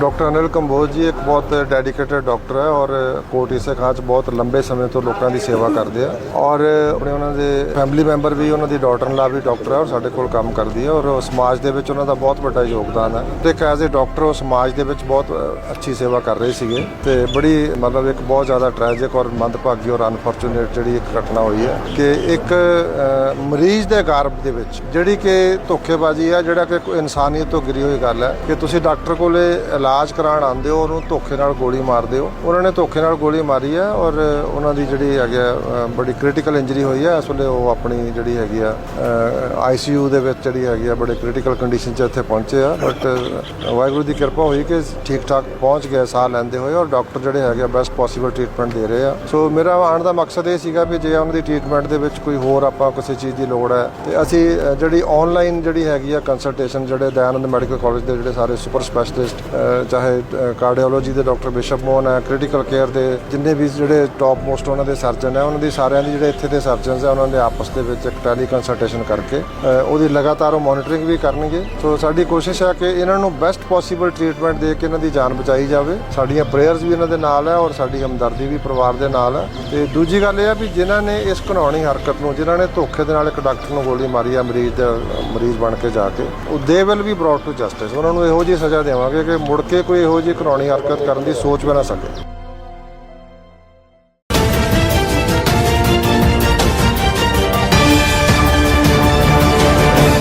Doctor Anil Kamboj ਜੀ, ਇੱਕ ਬਹੁਤ ਡੈਡੀਕੇਟਡ ਡਾਕਟਰ ਹੈ ਔਰ ਕੋਟ ਸੇ ਖਾਂ 'ਚ ਬਹੁਤ ਲੰਬੇ ਸਮੇਂ ਤੋਂ ਲੋਕਾਂ ਦੀ ਸੇਵਾ ਕਰਦੇ ਆ ਔਰ ਆਪਣੇ ਉਹਨਾਂ ਦੇ ਫੈਮਿਲੀ ਮੈਂਬਰ ਵੀ, ਉਹਨਾਂ ਦੀ ਡਾਟਰ ਲਾ ਵੀ ਡਾਕਟਰ ਹੈ ਔਰ ਸਾਡੇ ਕੋਲ ਕੰਮ ਕਰਦੀ ਹੈ ਔਰ ਸਮਾਜ ਦੇ ਵਿੱਚ ਉਹਨਾਂ ਦਾ ਬਹੁਤ ਵੱਡਾ ਯੋਗਦਾਨ ਹੈ। ਤੇ ਇੱਕ ਐਜ਼ ਅ ਡਾਕਟਰ ਉਹ ਸਮਾਜ ਦੇ ਵਿੱਚ ਬਹੁਤ ਅੱਛੀ ਸੇਵਾ ਕਰ ਰਹੇ ਸੀਗੇ ਤੇ ਬੜੀ ਮਤਲਬ ਇੱਕ ਬਹੁਤ ਜ਼ਿਆਦਾ ਟ੍ਰੈਜਿਕ ਔਰ ਮੰਦਭਾਗੀ ਔਰ ਅਨਫੋਰਚੂਨੇਟ ਜਿਹੜੀ ਇੱਕ ਘਟਨਾ ਹੋਈ ਹੈ ਕਿ ਇੱਕ ਮਰੀਜ਼ ਦੇ ਗਰਭ ਦੇ ਵਿੱਚ ਜਿਹੜੀ ਕਿ ਧੋਖੇਬਾਜ਼ੀ ਹੈ, ਜਿਹੜਾ ਕਿ ਇਨਸਾਨੀਅਤ ਤੋਂ ਗਿਰੀ ਹੋਈ ਗੱਲ ਹੈ ਕਿ ਤੁਸੀਂ ਡਾਕਟਰ ਕੋਲੇ ਇਲਾਜ ਕਰਾਉਣ ਆਉਂਦੇ ਹੋ ਉਹਨੂੰ ਧੋਖੇ ਨਾਲ ਗੋਲੀ ਮਾਰਦੇ ਹੋ। ਉਹਨਾਂ ਨੇ ਧੋਖੇ ਨਾਲ ਗੋਲੀ ਮਾਰੀ ਹੈ ਔਰ ਉਹਨਾਂ ਦੀ ਜਿਹੜੀ ਹੈਗੀ ਆ, ਬੜੀ ਕ੍ਰਿਟੀਕਲ ਇੰਜਰੀ ਹੋਈ ਹੈ। ਇਸ ਵੇਲੇ ਉਹ ਆਪਣੀ ਜਿਹੜੀ ਹੈਗੀ ਆ ਆਈਸੀਯੂ ਦੇ ਵਿੱਚ ਜਿਹੜੀ ਹੈਗੀ ਆ ਬੜੇ ਕ੍ਰਿਟੀਕਲ ਕੰਡੀਸ਼ਨ 'ਚ ਇੱਥੇ ਪਹੁੰਚੇ ਆ। ਬਟ ਵਾਹਿਗੁਰੂ ਦੀ ਕਿਰਪਾ ਹੋਈ ਕਿ ਠੀਕ ਠਾਕ ਪਹੁੰਚ ਗਏ ਸਾਹ ਲੈਂਦੇ ਹੋਏ ਔਰ ਡਾਕਟਰ ਜਿਹੜੇ ਹੈਗੇ ਆ ਬੈਸਟ ਪੋਸੀਬਲ ਟ੍ਰੀਟਮੈਂਟ ਦੇ ਰਹੇ ਆ। ਸੋ ਮੇਰਾ ਆਉਣ ਦਾ ਮਕਸਦ ਇਹ ਸੀਗਾ ਵੀ ਜੇ ਉਹਨਾਂ ਦੀ ਟ੍ਰੀਟਮੈਂਟ ਦੇ ਵਿੱਚ ਕੋਈ ਹੋਰ ਆਪਾਂ ਕਿਸੇ ਚੀਜ਼ ਦੀ ਲੋੜ ਹੈ ਤੇ ਅਸੀਂ ਜਿਹੜੀ ਆਨਲਾਈਨ ਜਿਹੜੀ ਹੈਗੀ ਆ ਕੰਸਲਟੇਸ਼ਨ ਜਿਹੜੇ ਦਇਆਨੰਦ ਮੈਡੀਕਲ ਕਾਲਜ ਦੇ ਜਿਹੜੇ ਸਾਰੇ ਸੁਪਰ ਸਪੈਸ਼ਲਿਸਟ ਚਾਹੇ ਕਾਰਡੀਓਲੋਜੀ ਦੇ ਡਾਕਟਰ ਬਿਸ਼ਪ ਮੋਹਨ ਹੈ ਕ੍ਰਿਟੀਕਲ ਕੇਅਰ ਦੇ ਜਿੰਨੇ ਵੀ ਜਿਹੜੇ ਟਾਪ ਮੋਸਟ ਉਹਨਾਂ ਦੇ ਸਰਜਨ ਹੈ, ਉਹਨਾਂ ਦੀ ਸਾਰਿਆਂ ਦੀ ਜਿਹੜੇ ਇੱਥੇ ਦੇ ਸਰਜਨਸ ਹੈ, ਉਹਨਾਂ ਦੇ ਆਪਸ ਦੇ ਵਿੱਚ ਇੱਕ ਟੈਲੀ ਕੰਸਲਟੇਸ਼ਨ ਕਰਕੇ ਉਹਦੀ ਲਗਾਤਾਰ ਉਹ ਮੋਨੀਟਰਿੰਗ ਵੀ ਕਰਨਗੇ। ਸੋ ਸਾਡੀ ਕੋਸ਼ਿਸ਼ ਹੈ ਕਿ ਇਹਨਾਂ ਨੂੰ ਬੈਸਟ ਪੋਸੀਬਲ ਟ੍ਰੀਟਮੈਂਟ ਦੇ ਕੇ ਇਹਨਾਂ ਦੀ ਜਾਨ ਬਚਾਈ ਜਾਵੇ। ਸਾਡੀਆਂ ਪ੍ਰੇਅਰਸ ਵੀ ਇਹਨਾਂ ਦੇ ਨਾਲ ਹੈ ਔਰ ਸਾਡੀ ਹਮਦਰਦੀ ਵੀ ਪਰਿਵਾਰ ਦੇ ਨਾਲ ਹੈ। ਤੇ ਦੂਜੀ ਗੱਲ ਇਹ ਹੈ ਵੀ ਜਿਨ੍ਹਾਂ ਨੇ ਇਸ ਘਿਨੌਣੀ ਹਰਕਤ ਨੂੰ, ਜਿਨ੍ਹਾਂ ਨੇ ਧੋਖੇ ਦੇ ਨਾਲ ਇੱਕ ਡਾਕਟਰ ਨੂੰ ਗੋਲੀ ਮਾਰੀ ਆ ਮਰੀਜ਼ ਦਾ ਮਰੀਜ਼ ਬਣ ਕੇ ਜਾ ਕੇ, ਉਹ they will be brought to justice ਉਹਨਾਂ ਨੂੰ ਇਹੋ ਜਿਹੀ ਸਜ਼ਾ ਦੇਵਾਂਗੇ ਕਿ ਮੁੜ ਕੇ ਕੋਈ ਇਹੋ ਜਿਹੀ ਘਿਨੌਣੀ ਹਰਕਤ ਕਰਨ ਦੀ ਸੋਚ ਵੀ ਨਾ ਸਕੇ।